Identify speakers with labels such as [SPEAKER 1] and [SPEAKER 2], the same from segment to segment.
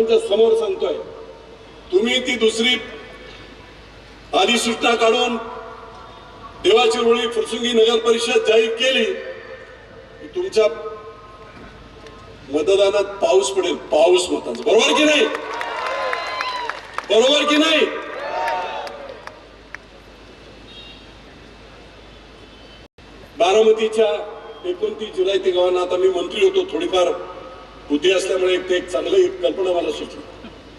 [SPEAKER 1] समोर सांगतोय. तुम्ही ती दुसरी अधिसूचना काढून देवाची रुळी फुरसुंगी नगर परिषद जाहीर केली तुमच्या मतदानात पाऊस पडेल. पाऊस मतांचा बरोबर की नाही? बरोबर की नाही? बारामतीच्या एकोणतीस जुलै ते गावांना आता मी मंत्री होतो थोडीफार. बुद्धी असल्यामुळे एक ते एक चांगलं एक कल्पना मला सुचली.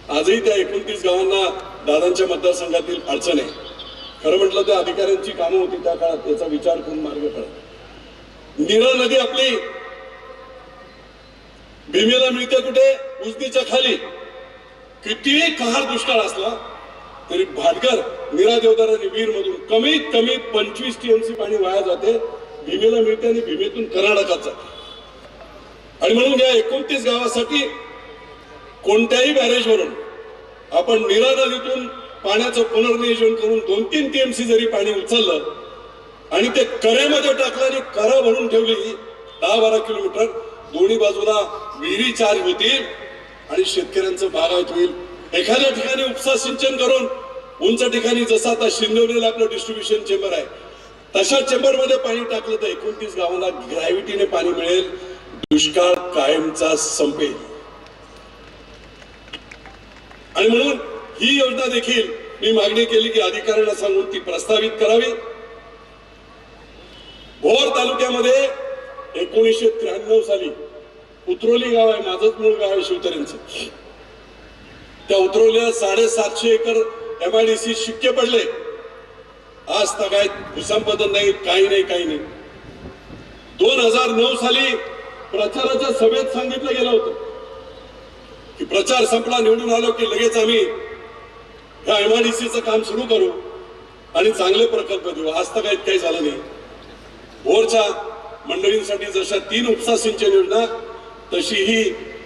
[SPEAKER 1] आजही त्या एकोणतीस गावांना दादांच्या मतदारसंघातील अडचण आहे. खरं म्हटलं तर अधिकाऱ्यांची कामं होती त्या काळात त्याचा विचार करून मार्ग पडत नीरा नदी आपली. भीमेला मिळते कुठे? उजनीच्या खाली. कितीही कहार दुष्काळ असला तरी भाटकर नीरा देवदार आणि वीर मधून कमीत कमी पंचवीस टीएमसी पाणी वाया जाते. भीमेला मिळते आणि भीमेतून कर्नाटकात जाते. आणि म्हणून या एकोणतीस गावासाठी कोणत्याही बॅरेजवरून आपण नीरा नदीतून पाण्याचं पुनर्नियोजन करून दोन तीन टीएमसी जरी पाणी उचललं आणि ते कऱ्यामध्ये टाकलं आणि करा भरून ठेवली दहा बारा किलोमीटर दोन्ही बाजूला विहिरी चार्ज होतील आणि शेतकऱ्यांचं बागायत होईल. एखाद्या ठिकाणी उपसा सिंचन करून उंच ठिकाणी जसं आता शिंदवलेलं आपलं डिस्ट्रीब्युशन चेंबर आहे तशा चेंबरमध्ये पाणी टाकलं तर एकोणतीस गावाला ग्रॅव्हिटीने पाणी मिळेल. दुष्काळ कायमचा संपेल. आणि म्हणून ही योजना देखील मी मागणी केली की अधिकाऱ्यांना सांगून ती प्रस्तावित करावी. भोर तालुक्यामध्ये एकोणीसशे त्र्याण्णव साली उतरोली गाव आहे माझंच मूळ गाव आहे शिवतऱ्यांचं त्या उतरवल्या साडेसातशे एकर एमआयडीसी शिक्के पडले. आज तगायत भूसंपादन नाही काही नाही काही नाही. दोन हजार नऊ साली प्रचाराच्या सभेत सांगितलं गेलं होतं की प्रचार संपला निवडून आलो की लगेच आम्ही ह्या एमआयडीसीचं काम सुरू करू आणि चांगले प्रकल्प देऊ. आज तर काही काही झालं नाही. भोरच्या मंडळींसाठी जशा तीन उपसा सिंचन योजना तशी ही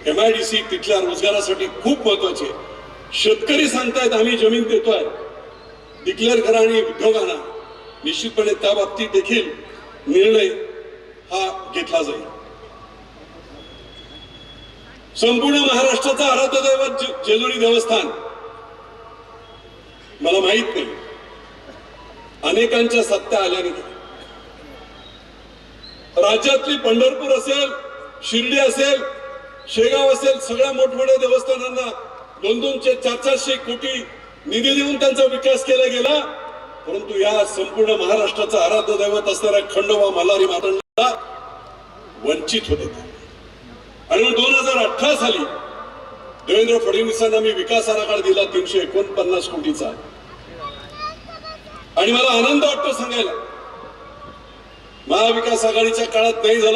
[SPEAKER 1] एमआयडीसी तिथल्या रोजगारासाठी खूप महत्वाची आहे. शेतकरी सांगतायत आम्ही जमीन देतोय. डिक्लेअर करा आणि उद्योगांना निश्चितपणे त्या बाबतीत देखील निर्णय हा घेतला जाईल. संपूर्ण महाराष्ट्राचं आराध्य दैवत जेजुरी देवस्थान. मला माहीत नाही. अनेकांच्या सत्ता आल्याने राज्यातली पंढरपूर असेल शिर्डी असेल शेगाव असेल सगळ्या मोठमोठ्या देवस्थानांना दोन दोनशे चार चारशे कोटी निधी देऊन त्यांचा विकास केला गेला. परंतु या संपूर्ण महाराष्ट्राचं आराध्य दैवत असणाऱ्या खंडोबा मल्हारी मातांना वंचित होते ते. आणि दोन हजार अठरा साली देवेंद्र फडणवीसांना मी विकास आराखडा दिला तीनशे एकोणपन्नास कोटीचा. आणि मला आनंद वाटतो सांगायला. महाविकास आघाडीच्या काळात नाही झालं